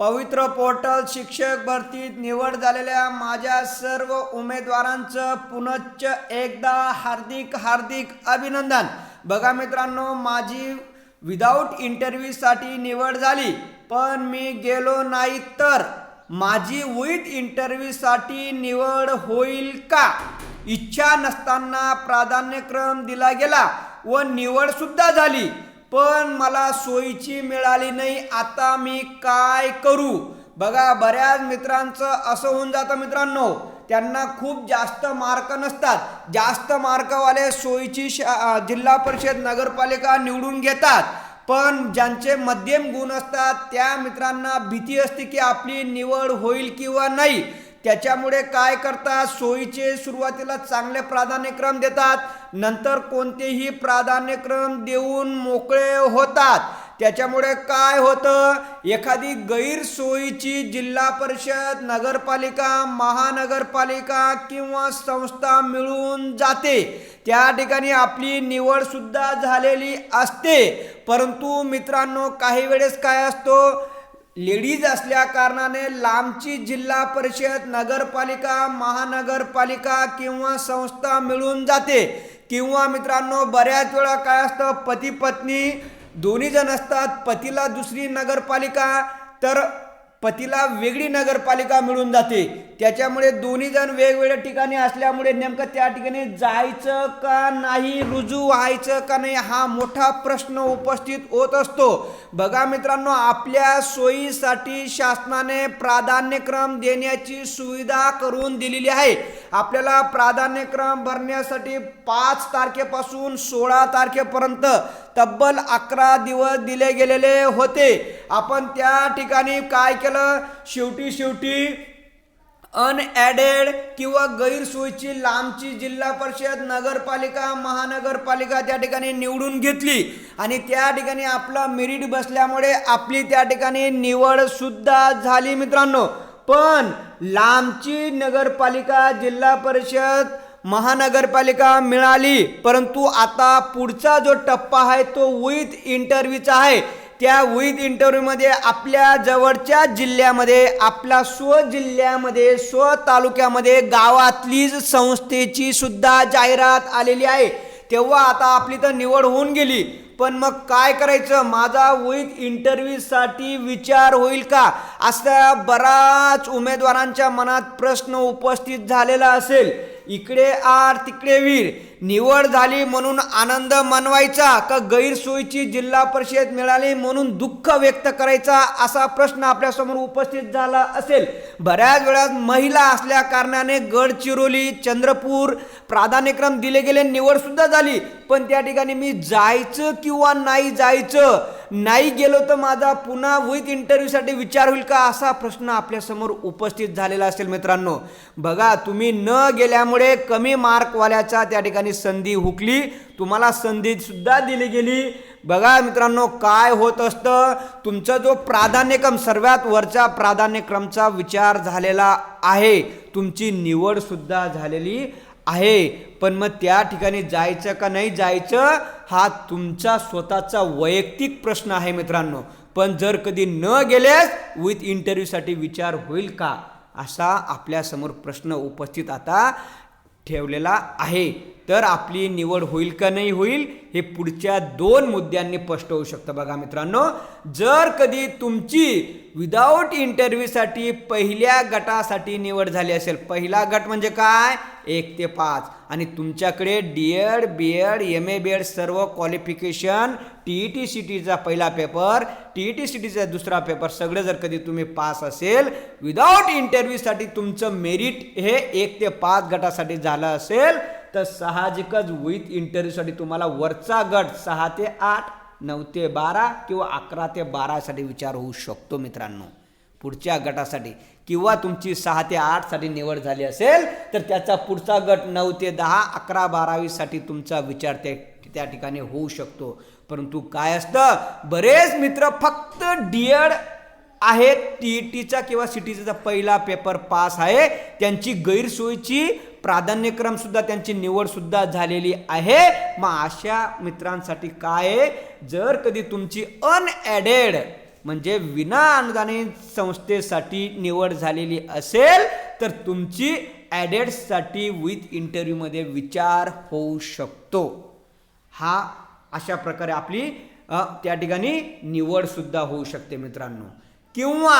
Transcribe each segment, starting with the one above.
पवित्र पोर्टल शिक्षक भरतीत निवड झालेल्या माझ्या सर्व उमेदवारांचं पुनश्च एकदा हार्दिक हार्दिक अभिनंदन. बघा मित्रांनो माझी विदाऊट इंटरव्ह्यूसाठी निवड झाली पण मी गेलो नाही तर माझी विथ इंटरव्ह्यूसाठी निवड होईल का? इच्छा नसताना प्राधान्यक्रम दिला गेला व निवडसुद्धा झाली. पण मला सोयीची मिळाली नाही आता मी काय करू? बघा बऱ्याच मित्रांचं असं होऊन जातं मित्रांनो. त्यांना खूप जास्त मार्क नसतात. जास्त मार्कवाले सोयीची शा जिल्हा परिषद नगरपालिका निवडून घेतात. पण ज्यांचे मध्यम गुण असतात त्या मित्रांना भीती असते की आपली निवड होईल किंवा नाही. त्याच्यामुळे काय करतात सोयीचे सुरुवातीला चांगले प्राधान्यक्रम देतात. नंतर कोणतेही प्राधान्यक्रम देऊन मोकळे होतात. त्याच्यामुळे काय होतं? एखादी गैरसोयीची जिल्हा परिषद नगरपालिका महानगरपालिका किंवा संस्था मिळून जाते. त्या ठिकाणी आपली निवडसुद्धा झालेली असते. परंतु मित्रांनो काही वेळेस काय असतो? लेडीज असल्या कारणाने लांबची जिल्हा परिषद नगरपालिका महानगरपालिका किंवा संस्था मिळून जाते. किंवा मित्रांनो बऱ्याच वेळा काय असतं पती पत्नी दोन्ही जण असतात पतीला दुसरी नगरपालिका तर पतीला वेगळी नगरपालिका मिळून जाते. त्याच्यामुळे दोन्ही जण वेगवेगळ्या ठिकाणी असल्यामुळे नेमकं त्या ठिकाणी जायचं का नाही रुजू व्हायचं का नाही हा मोठा प्रश्न उपस्थित होत असतो. बघा मित्रांनो आपल्या सोयीसाठी शासनाने प्राधान्यक्रम देण्याची सुविधा करून दिलेली आहे. आपल्याला प्राधान्यक्रम भरण्यासाठी पाच तारखेपासून सोळा तारखेपर्यंत तब्बल अकरा दिवस दिले गेलेले होते. आपण त्या ठिकाणी काय केलं? शेवटी शेवटी अनॲडेड किंवा गैरसोयीची लांबची जिल्हा परिषद नगरपालिका महानगरपालिका त्या ठिकाणी निवडून घेतली. आणि त्या ठिकाणी आपला मेरिट बसल्यामुळे आपली त्या ठिकाणी निवडसुद्धा झाली मित्रांनो. पण लांबची नगरपालिका जिल्हा परिषद महानगरपालिका मिळाली परंतु आता पुढचा जो टप्पा आहे तो विथ इंटरव्ह्यूचा आहे. त्या विथ इंटरव्ह्यूमध्ये आपल्या जवळच्या जिल्ह्यामध्ये आपल्या स्व जिल्ह्यामध्ये स्व तालुक्यामध्ये गावातलीच संस्थेची सुद्धा जाहिरात आलेली आहे. तेव्हा आता आपली तर निवड होऊन गेली. पण मग काय करायचं? माझा विथ इंटरव्ह्यूसाठी विचार होईल का? असा बराच उमेदवारांच्या मनात प्रश्न उपस्थित झालेला असेल. इकडे आर तिकडे वीर. निवड झाली म्हणून आनंद मानवायचा का गैरसोयीची जिल्हा परिषद मिळाली म्हणून दुःख व्यक्त करायचा असा प्रश्न आपल्यासमोर उपस्थित झाला असेल. बऱ्याच वेळात महिला असल्या कारणाने गडचिरोली चंद्रपूर प्राधान्यक्रम दिले गेले निवडसुद्धा झाली. पण त्या ठिकाणी मी जायचं किंवा नाही जायचं नाही गेलो तर माझा पुन्हा विथ इंटरव्ह्यूसाठी विचार होईल का? असा प्रश्न आपल्यासमोर उपस्थित झालेला असेल मित्रांनो. बघा तुम्ही न गेल्यामुळे कमी मार्कवाल्याचा त्या ठिकाणी संधी हुकली. तुम्हाला संधी सुद्धा दिली गेली. बघा मित्रांनो काय होत असतं? तुमचा जो प्राधान्यक्रम सर्वात वरच्या प्राधान्यक्रमचा विचार झालेला आहे. तुमची निवडसुद्धा झालेली आहे. पण मग त्या ठिकाणी जायचं का नाही जायचं हा तुमचा स्वतःचा वैयक्तिक प्रश्न आहे मित्रांनो. पण जर कधी न गेलेस विथ इंटरव्ह्यूसाठी विचार होईल का? असा आपल्यासमोर प्रश्न उपस्थित आता ठेवलेला आहे. तर आपली निवड होईल का नाही होईल हे पुढच्या दोन मुद्द्यांनी स्पष्ट होऊ शकतं बघा मित्रांनो. जर कधी तुमची विदाऊट इंटरव्ह्यूसाठी पहिल्या गटासाठी निवड झाली असेल पहिला गट म्हणजे काय? एक ते पाच. आणि तुमच्याकडे D Ed B Ed M A B Ed सर्व qualification T E T C टीचा पहिला paper T E T C टीचा दुसरा पेपर सगळं जर कधी तुम्ही पास असेल विदाऊट इंटरव्ह्यूसाठी तुमचं मेरिट हे एक ते पाच गटासाठी झालं असेल तर साहजिकच विथ इंटरव्ह्यूसाठी तुम्हाला वरचा गट सहा ते आठ नऊ ते बारा किंवा अकरा ते बारासाठी विचार होऊ शकतो मित्रांनो. पुढच्या गटासाठी किंवा तुमची सहा ते आठसाठी निवड झाली असेल तर त्याचा पुढचा गट नऊ ते दहा अकरा बारावीसाठी तुमचा विचार त्या त्या ठिकाणी होऊ शकतो. परंतु काय असतं? बरेच मित्र फक्त डी एड आहेत टी ई टीचा किंवा सी टीचा पहिला पेपर पास आहे त्यांची गैरसोयीची प्राधान्यक्रम सुद्धा त्यांची निवड सुद्धा झालेली आहे. मग अशा मित्रांसाठी काय आहे? जर कधी तुमची अनॲडेड म्हणजे विना अनुदानित संस्थेसाठी निवड झालेली असेल तर तुमची ॲडेड्ससाठी विथ इंटरव्ह्यूमध्ये विचार होऊ शकतो. हा अशा प्रकारे आपली त्या ठिकाणी निवडसुद्धा होऊ शकते मित्रांनो. किंवा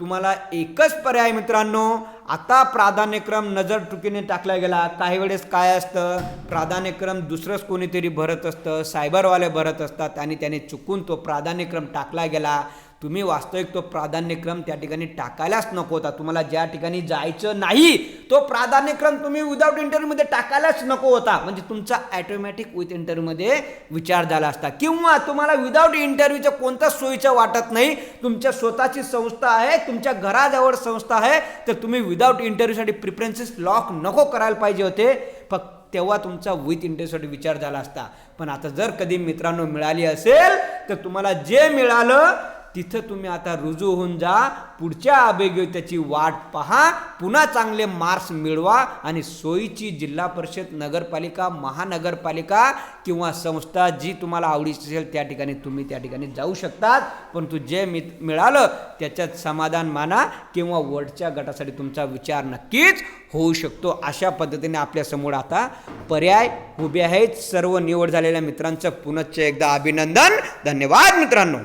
तुम्हाला एकच पर्याय मित्रांनो आता प्राधान्यक्रम नजर चुकीने टाकला गेला. काही वेळेस काय असतं प्राधान्यक्रम दुसरंच कोणीतरी भरत असतं सायबरवाले भरत असतात आणि त्याने चुकून तो प्राधान्यक्रम टाकला गेला. तुम्ही वास्तविक तो प्राधान्यक्रम त्या ठिकाणी टाकायलाच नको होता. तुम्हाला ज्या ठिकाणी जायचं नाही तो प्राधान्यक्रम तुम्ही विदाऊट इंटरव्ह्यूमध्ये टाकायलाच नको होता. म्हणजे तुमचा ॲटोमॅटिक विथ इंटरव्ह्यूमध्ये विचार झाला असता. किंवा तुम्हाला विदाऊट इंटरव्ह्यूचं कोणतं सोयीचं वाटत नाही तुमच्या स्वतःची संस्था आहे तुमच्या घराजवळ संस्था आहे तर तुम्ही विदाऊट इंटरव्ह्यूसाठी प्रिफरन्सेस लॉक नको करायला पाहिजे होते. फक्त तेव्हा तुमचा विथ इंटरव्ह्यूसाठी विचार झाला असता. पण आता जर कधी मित्रांनो मिळाली असेल तर तुम्हाला जे मिळालं तिथं तुम्ही आता रुजू होऊन जा पुढच्या अभियोग्यतेची वाट पहा पुन्हा चांगले मार्क्स मिळवा आणि सोयीची जिल्हा परिषद नगरपालिका महानगरपालिका किंवा संस्था जी तुम्हाला आवडीची असेल त्या ठिकाणी तुम्ही त्या ठिकाणी जाऊ शकतात. परंतु जे मी मिळालं त्याच्यात समाधान माना किंवा वरच्या गटासाठी तुमचा विचार नक्कीच होऊ शकतो. अशा पद्धतीने आपल्यासमोर आता पर्याय उभे आहेत. सर्व निवड झालेल्या मित्रांचं पुनश्च एकदा अभिनंदन. धन्यवाद मित्रांनो.